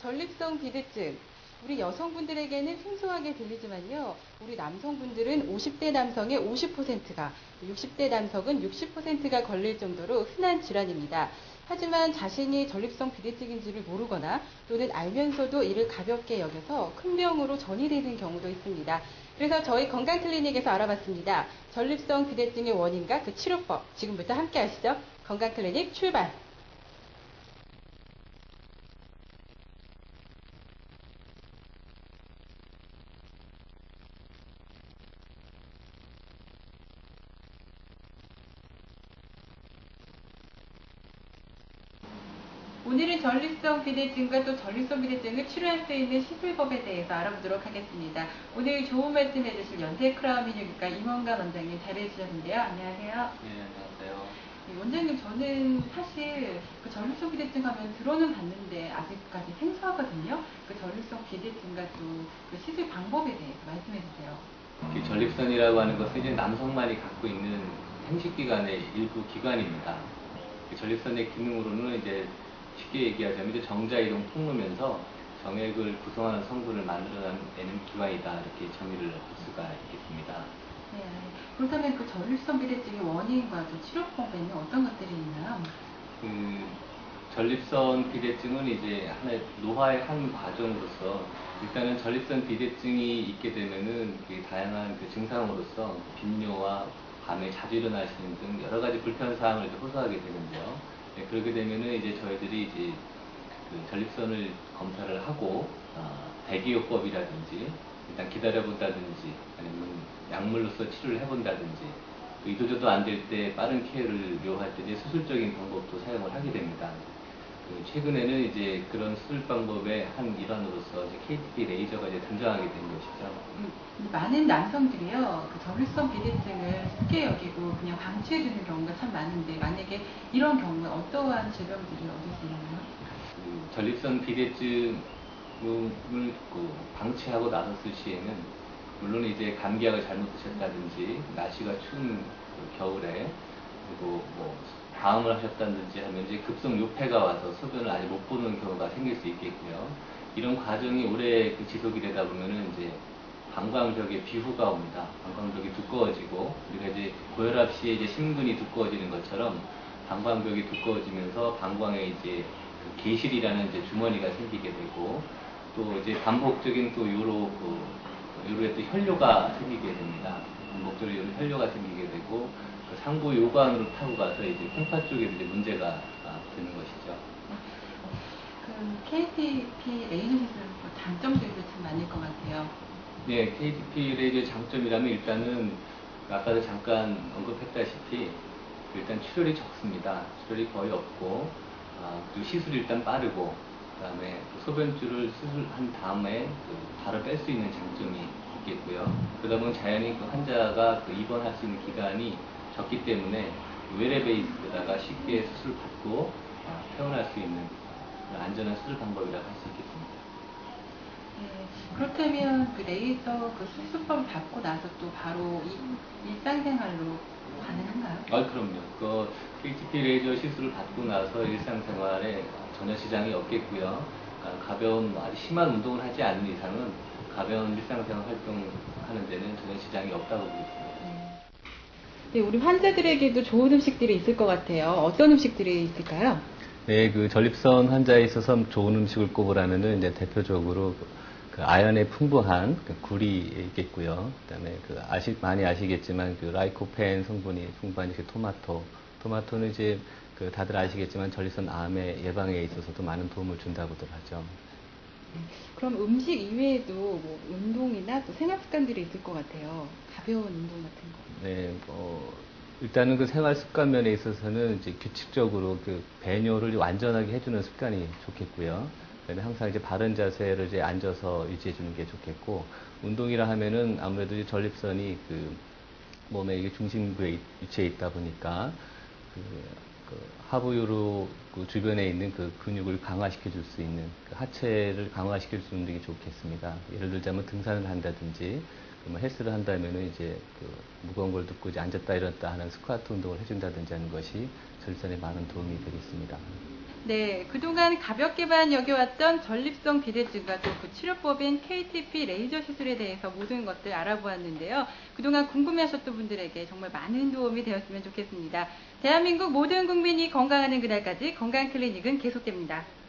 전립선 비대증. 우리 여성분들에게는 생소하게 들리지만요. 우리 남성분들은 50대 남성의 50%가, 60대 남성은 60%가 걸릴 정도로 흔한 질환입니다. 하지만 자신이 전립선 비대증인지를 모르거나 또는 알면서도 이를 가볍게 여겨서 큰 병으로 전이되는 경우도 있습니다. 그래서 저희 건강클리닉에서 알아봤습니다. 전립선 비대증의 원인과 그 치료법 지금부터 함께 하시죠. 건강클리닉 출발! 오늘은 전립선 비대증과 또 전립선 비대증을 치료할 수 있는 시술법에 대해서 알아보도록 하겠습니다. 오늘 좋은 말씀 해주실 연세 크라운 비뇨기과 임원가 원장님 자리해 주셨는데요. 안녕하세요. 네, 안녕하세요. 네, 원장님 저는 사실 그 전립선 비대증 하면 들어는 봤는데 아직까지 생소하거든요. 그 전립선 비대증과 또그 시술 방법에 대해서 말씀해 주세요. 이 전립선이라고 하는 것은 이제 남성만이 갖고 있는 생식기관의 일부 기관입니다. 그 전립선의 기능으로는 이제 쉽게 얘기하자면 이제 정자이동 통로면서 정액을 구성하는 성분을 만들어내는 기관이다 이렇게 정의를 할 수가 있겠습니다. 네, 그렇다면 그 전립선 비대증의 원인과 또 치료법에는 어떤 것들이 있나요? 그 전립선 비대증은 이제 하나의 노화의 한 과정으로서 일단은 전립선 비대증이 있게 되면은 그 다양한 그 증상으로서 빈뇨와 밤에 자주 일어나시는 등 여러 가지 불편 사항을 호소하게 되는데요. 네, 그렇게 되면은 이제 저희들이 이제 그 전립선을 검사를 하고 어, 대기요법이라든지 일단 기다려본다든지 아니면 약물로서 치료를 해본다든지 그 이도저도 안 될 때 빠른 케어를 요할 때 수술적인 방법도 사용을 하게 됩니다. 그 최근에는 이제 그런 수술 방법의 한 일환으로서 이제 KTP 레이저가 이제 등장하게 된 것이죠. 음, 많은 남성들이요, 그 전립선 비대증을 쉽게 여기고 그냥 방치해두는 경우가 참 많은데, 만약에 이런 경우에 어떠한 질병들이 얻을 수 있나요? 그 전립선 비대증을 그 방치하고 나섰을 시에는 물론 이제 감기약을 잘못 드셨다든지 날씨가 추운 그 겨울에 그리고 뭐 다음을 하셨다든지 하면 이제 급성 요폐가 와서 소변을 아예 못 보는 경우가 생길 수 있겠고요. 이런 과정이 오래 그 지속이 되다 보면은 이제 방광벽에 비후가 옵니다. 방광벽이 두꺼워지고 우리가 이제 고혈압 시에 이제 심근이 두꺼워지는 것처럼 방광벽이 두꺼워지면서 방광에 이제 그 계실이라는 이제 주머니가 생기게 되고 또 이제 반복적인 또 요로 그 요로에 또 혈뇨가 생기게 됩니다. 반복적으로 혈뇨가 생기게 되고 그 상부 요관으로 타고 가서 이제 콩팥 쪽에 이제 문제가 아, 되는 것이죠. 그 KTP 레이저 시술 그 장점들도 참 많을 것 같아요. 네, KTP 레이저의 장점이라면 일단은 아까도 잠깐 언급했다시피 일단 출혈이 적습니다. 출혈이 거의 없고 아, 그리고 시술이 일단 빠르고 그다음에 그 소변줄을 수술한 다음에 그 바로 뺄 수 있는 장점이 있겠고요. 그러다 보면 자연히 그 환자가 그 입원할 수 있는 기간이 적기 때문에 외래 베이스에다가 쉽게 수술 받고 아, 퇴원할 수 있는 안전한 수술 방법이라고 할 수 있겠습니다. 네, 그렇다면 그 레이저 그 수술법 받고 나서 또 바로 이- 일상생활로 가능한가요? 아, 그럼요. 그 KTP 레이저 시술을 받고 나서 일상생활에 전혀 지장이 없겠고요. 그러니까 가벼운 뭐 아주 심한 운동을 하지 않는 이상은 가벼운 일상생활 활동하는 데는 전혀 지장이 없다고 보겠습니다. 네. 네, 우리 환자들에게도 좋은 음식들이 있을 것 같아요. 어떤 음식들이 있을까요? 네, 그 전립선 환자에 있어서 좋은 음식을 꼽으라면은 이제 대표적으로 그 아연의 풍부한 그 굴이 있겠고요. 그다음에 그 아시 많이 아시겠지만 그 라이코펜 성분이 풍부한 그 토마토. 토마토는 이제 그 다들 아시겠지만 전립선 암의 예방에 있어서도 많은 도움을 준다고들 하죠. 네, 그럼 음식 이외에도 뭐 운동이나 또 생활 습관들이 있을 것 같아요. 가벼운 운동 같은 거. 네, 뭐 일단은 그 생활 습관 면에 있어서는 이제 규칙적으로 그 배뇨를 완전하게 해주는 습관이 좋겠고요. 그다음에 항상 이제 바른 자세를 이제 앉아서 유지해 주는 게 좋겠고 운동이라 하면은 아무래도 전립선이 그 몸의 중심부에 위- 위치해 있다 보니까 그, 그 하부요로 그 주변에 있는 그 근육을 강화시켜 줄 수 있는 그 하체를 강화시켜 줄수 있는 게 좋겠습니다. 예를 들자면 등산을 한다든지 그러면 헬스를 한다면은 이제 그 무거운 걸 듣고 이제 앉았다 일어났다 하는 스쿼트 운동을 해준다든지 하는 것이 전립선에 많은 도움이 되겠습니다. 네, 그동안 가볍게만 여겨왔던 전립성 비대증과 또 그 치료법인 KTP 레이저 시술에 대해서 모든 것들 알아보았는데요. 그동안 궁금해하셨던 분들에게 정말 많은 도움이 되었으면 좋겠습니다. 대한민국 모든 국민이 건강하는 그날까지 건강 클리닉은 계속됩니다.